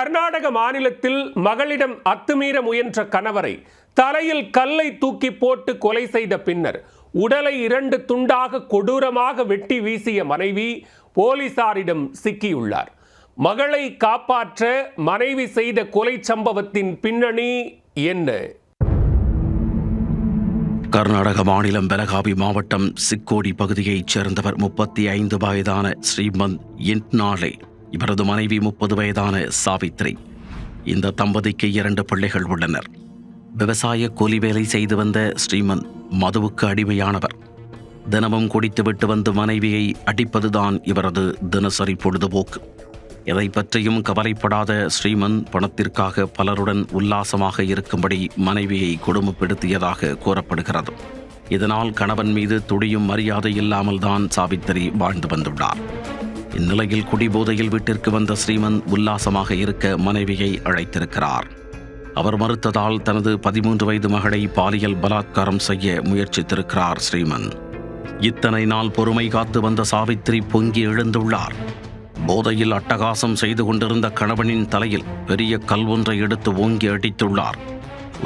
கர்நாடக மாநிலத்தில் மகளிடம் அத்துமீற முயன்ற கணவரை தலையில் கல்லை தூக்கி போட்டு கொலை செய்த பின்னர் உடலை இரண்டு துண்டாக கொடூரமாக வெட்டி வீசிய மனைவி போலீசாரிடம் சிக்கியுள்ளார். மகளை காப்பாற்ற மனைவி செய்த கொலை சம்பவத்தின் பின்னணி என்ன? கர்நாடக மாநிலம் பெலகாவி மாவட்டம் சிக்கோடி பகுதியைச் சேர்ந்தவர் முப்பத்தி ஐந்து வயதான ஸ்ரீமந்த் இன்ட்னாலே இவரது மனைவி முப்பது வயதான சாவித்ரி. இந்த தம்பதிக்கு இரண்டு பிள்ளைகள் உள்ளனர். விவசாய கூலி வேலை செய்து வந்த ஸ்ரீமன் மதுவுக்கு அடிமையானவர். தினமும் குடித்துவிட்டு வந்து மனைவியை அடிப்பதுதான் இவரது தினசரி பொழுதுபோக்கு. எதை பற்றியும் கவலைப்படாத ஸ்ரீமன் பணத்திற்காக பலருடன் உல்லாசமாக இருக்கும்படி மனைவியை கொடுமைப்படுத்தியதாக கூறப்படுகிறது. இதனால் கணவன் மீது துடியும் மரியாதை இல்லாமல் தான் சாவித்திரி வாழ்ந்து வந்துள்ளார். இந்நிலையில் குடிபோதையில் வீட்டிற்கு வந்த ஸ்ரீமந்த் உல்லாசமாக இருக்க மனைவியை அழைத்திருக்கிறார். அவர் மறுத்ததால் தனது பதிமூன்று வயது மகளை பாலியல் பலாத்காரம் செய்ய முயற்சித்திருக்கிறார் ஸ்ரீமந்த் இத்தனை நாள் பொறுமை காத்து வந்த சாவித்திரி பொங்கி எழுந்துள்ளார். போதையில் அட்டகாசம் செய்து கொண்டிருந்த கணவனின் தலையில் பெரிய கல் ஒன்றை எடுத்து ஓங்கி அடித்துள்ளார்.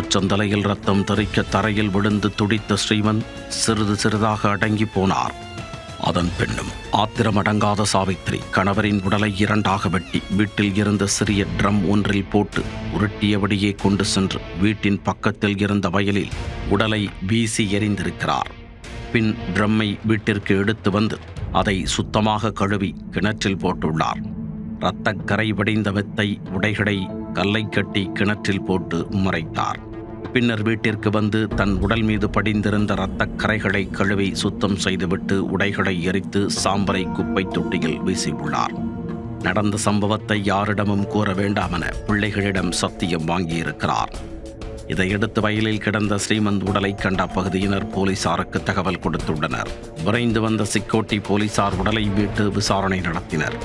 உச்சந்தலையில் ரத்தம் தெறிக்க தரையில் விழுந்து துடித்த ஸ்ரீமந்த் சிறிது சிறிதாக அடங்கி போனார். அதன் பின்னும் ஆத்திரமடங்காத சாவித்திரி கணவரின் உடலை இரண்டாக வெட்டி வீட்டில் இருந்த சிறிய ட்ரம் ஒன்றில் போட்டு உருட்டியபடியே கொண்டு சென்று வீட்டின் பக்கத்தில் இருந்த வயலில் உடலை வீசி எறிந்திருக்கிறார். பின் ட்ரம்மை வீட்டிற்கு எடுத்து வந்து அதை சுத்தமாக கழுவி கிணற்றில் போட்டுள்ளார். இரத்தக் கரை வடிந்த மெத்தை உடைகளை கல்லை கட்டி கிணற்றில் போட்டு மறைத்தார். பின்னர் வீட்டிற்கு வந்து தன் உடல் மீது படிந்திருந்த இரத்தக் கரைகளை கழுவி சுத்தம் செய்துவிட்டு உடைகளை எரித்து சாம்பரை குப்பை தொட்டியில் வீசியுள்ளார். நடந்த சம்பவத்தை யாரிடமும் கூற வேண்டாமென பிள்ளைகளிடம் சத்தியம் வாங்கியிருக்கிறார். இதையடுத்து வயலில் கிடந்த ஸ்ரீமந்த் உடலை கண்ட பகுதியினர் போலீசாருக்கு தகவல் கொடுத்துள்ளனர். விரைந்து வந்த சிக்கோட்டி போலீசார் உடலை மீட்டு விசாரணை நடத்தினர்.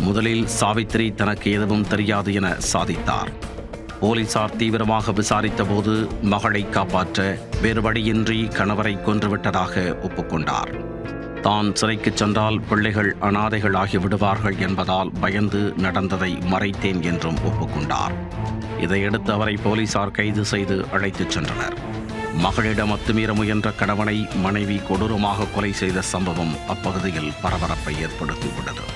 முதலில் சாவித்திரி தனக்கு எதுவும் தெரியாது என சாதித்தார். போலீசார் தீவிரமாக விசாரித்தபோது மகளை காப்பாற்ற வேறு வழியின்றி கணவரை கொன்றுவிட்டதாக ஒப்புக்கொண்டார். தான் சிறைக்கு சென்றால் பிள்ளைகள் அனாதைகளாகி விடுவார்கள் என்பதால் பயந்து நடந்ததை மறைத்தேன் என்றும் ஒப்புக்கொண்டார். இதையடுத்து அவரை போலீசார் கைது செய்து அழைத்துச் சென்றனர். மகளிடம் அத்துமீற முயன்ற கணவனை மனைவி கொடூரமாக கொலை செய்த சம்பவம் அப்பகுதியில் பரபரப்பை ஏற்படுத்தியுள்ளது.